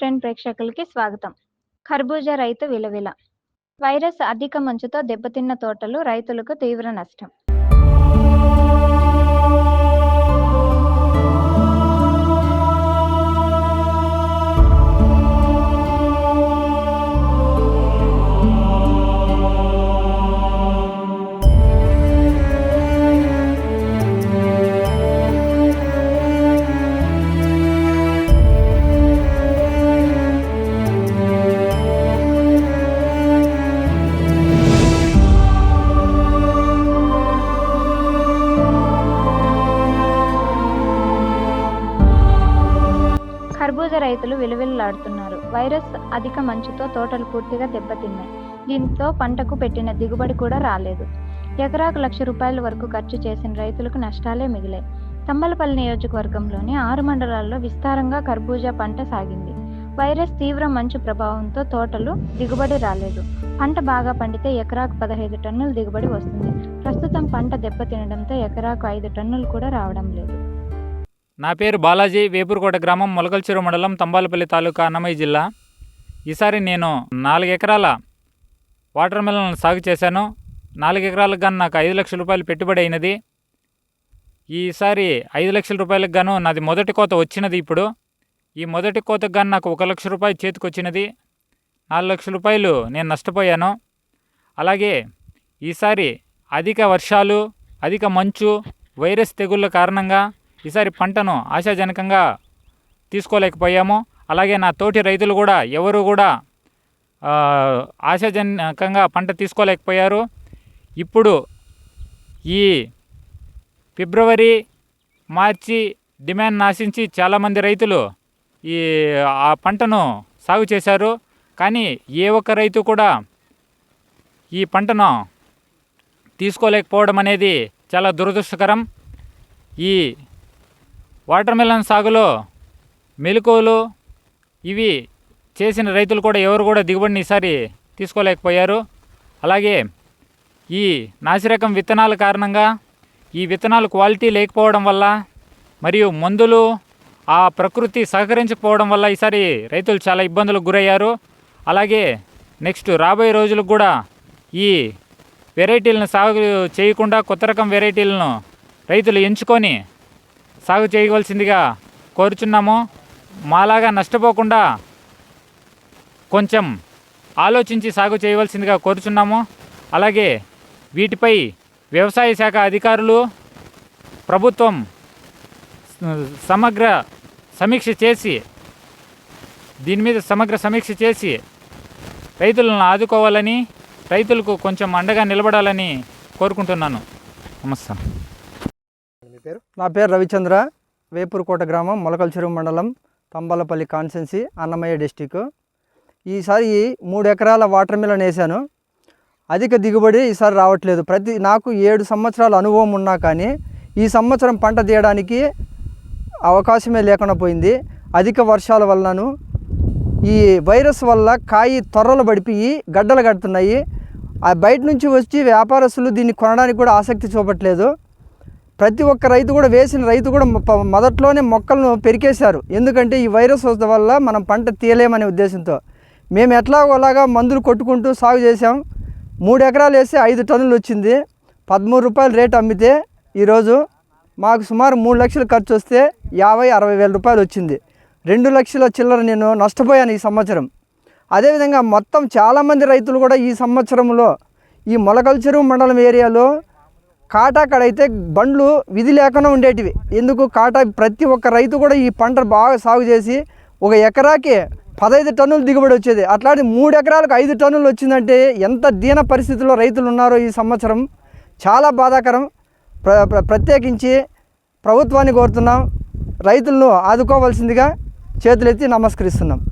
Ten ప్రేక్షకులకి స్వాగతం. ఖర్బూజా రైతు విలవిల. వైరస్ అధిక మంచుతో దెబ్బతిన్న తోటలు రైతులకు తీవ్ర నష్టం. రైతులు విలువిల్లాడుతున్నారు. వైరస్ అధిక మంచుతో తోటలు పూర్తిగా దెబ్బతిన్నాయి. దీంతో పంటకు పెట్టిన దిగుబడి కూడా రాలేదు. ఎకరాకు లక్ష రూపాయల వరకు ఖర్చు చేసిన రైతులకు నష్టాలే మిగిలాయి. తంబలపల్లి నియోజకవర్గంలోని ఆరు మండలాల్లో విస్తారంగా కర్బూజా పంట సాగింది. వైరస్ తీవ్ర మంచు ప్రభావంతో తోటలు దిగుబడి రాలేదు. పంట బాగా పండితే ఎకరాకు పదహైదు టన్నుల దిగుబడి వస్తుంది. ప్రస్తుతం పంట దెబ్బతినడంతో ఎకరాకు ఐదు టన్నులు కూడా రావడం లేదు. నా పేరు బాలాజీ వేపూరుకోట గ్రామం మొలకల్చెరు మండలం తంబాలపల్లి తాలూకా అన్నమయ్య జిల్లా. ఈసారి నేను నాలుగు ఎకరాల వాటర్ మెలన్ సాగు చేశాను. నాలుగు ఎకరాలకు గాను నాకు ఐదు లక్షల రూపాయలు పెట్టుబడి అయినది. ఈసారి ఐదు లక్షల రూపాయలకు గాను నాది మొదటి కోత వచ్చినది ఇప్పుడు. ఈ మొదటి కోతకు గాను నాకు ఒక లక్ష రూపాయలు చేతికి వచ్చినది నాలుగు లక్షల రూపాయలు నేను నష్టపోయాను. అలాగే ఈసారి అధిక వర్షాలు అధిక మంచు వైరస్ తెగుళ్ళ కారణంగా ఈసారి పంటను ఆశాజనకంగా తీసుకోలేకపోయాము. అలాగే నా తోటి రైతులు కూడా ఎవరు కూడా ఆశాజనకంగా పంట తీసుకోలేకపోయారు. ఇప్పుడు ఈ ఫిబ్రవరి మార్చి డిమాండ్ నాశించి చాలామంది రైతులు ఈ ఆ పంటను సాగు చేశారు. కానీ ఏ ఒక్క రైతు కూడా ఈ పంటను తీసుకోలేకపోవడం అనేది చాలా దురదృష్టకరం. ఈ వాటర్మెలన్ సాగులో మెలకువలు ఇవి చేసిన రైతులు కూడా ఎవరు కూడా దిగుబడిని ఈసారి తీసుకోలేకపోయారు. అలాగే ఈ నాసిరకం విత్తనాల కారణంగా ఈ విత్తనాలు క్వాలిటీ లేకపోవడం వల్ల మరియు మందులు ఆ ప్రకృతి సహకరించకపోవడం వల్ల ఈసారి రైతులు చాలా ఇబ్బందులకు గురయ్యారు. అలాగే నెక్స్ట్ రాబోయే రోజులకు కూడా ఈ వెరైటీలను సాగు చేయకుండా కొత్త రకం వెరైటీలను రైతులు ఎంచుకొని సాగు చేయవలసిందిగా కోరుచున్నాము. మాలాగా నష్టపోకుండా కొంచెం ఆలోచించి సాగు చేయవలసిందిగా కోరుచున్నాము. అలాగే వీటిపై వ్యవసాయ శాఖ అధికారులు ప్రభుత్వం సమగ్ర సమీక్ష చేసి దీని మీద సమగ్ర సమీక్ష చేసి రైతులను ఆదుకోవాలని రైతులకు కొంచెం అండగా నిలబడాలని కోరుకుంటున్నాను. నమస్తే పేరు? నా పేరు రవిచంద్ర వేపూరుకోట గ్రామం మొలకల్చెరువు మండలం తంబాలపల్లి కాన్సెన్సీ అన్నమయ్య డిస్టిక్. ఈసారి మూడు ఎకరాల వాటర్ మిలన్ వేసాను అధిక దిగుబడి ఈసారి రావట్లేదు. ప్రతి నాకు ఏడు సంవత్సరాల అనుభవం ఉన్నా కానీ ఈ సంవత్సరం పంట తీయడానికి అవకాశమే లేకుండా పోయింది. అధిక వర్షాల వలనను ఈ వైరస్ వల్ల కాయి త్వరలు పడిపోయి గడ్డలు కడుతున్నాయి. ఆ బయట నుంచి వచ్చి వ్యాపారస్తులు దీన్ని కొనడానికి కూడా ఆసక్తి చూపట్లేదు. ప్రతి ఒక్క రైతు కూడా వేసిన రైతు కూడా మొదట్లోనే మొక్కలను పెరికేశారు. ఎందుకంటే ఈ వైరస్ వల్ల వల్ల మనం పంట తీయలేమనే ఉద్దేశంతో. మేము ఎట్లాగోలాగా మందులు కొట్టుకుంటూ సాగు చేసాం మూడు ఎకరాలు వేస్తే ఐదు టన్నులు వచ్చింది. పదమూడు రూపాయలు రేటు అమ్మితే ఈరోజు మాకు సుమారు మూడు లక్షలు ఖర్చు వస్తే యాభై అరవై వేల రూపాయలు వచ్చింది. రెండు లక్షల చిల్లర నేను నష్టపోయాను ఈ సంవత్సరం. అదేవిధంగా మొత్తం చాలామంది రైతులు కూడా ఈ సంవత్సరంలో ఈ మొలకల్చెరువు మండలం ఏరియాలో కాటా కాడైతే బండ్లు విధి లేకుండా ఉండేటివి. ఎందుకు? కాటా ప్రతి ఒక్క రైతు కూడా ఈ పంట బాగా సాగు చేసి ఒక ఎకరాకి పదహైదు టన్నులు దిగుబడి వచ్చేది. అట్లాంటి మూడు ఎకరాలకు ఐదు టన్నులు వచ్చిందంటే ఎంత దీన పరిస్థితిలో రైతులు ఉన్నారో ఈ సంవత్సరం? చాలా బాధాకరం. ప్ర ప్ర- ప్రత్యేకించి ప్రభుత్వాన్ని కోరుతున్నాం. రైతులను ఆదుకోవాల్సిందిగా చేతులెత్తి నమస్కరిస్తున్నాం.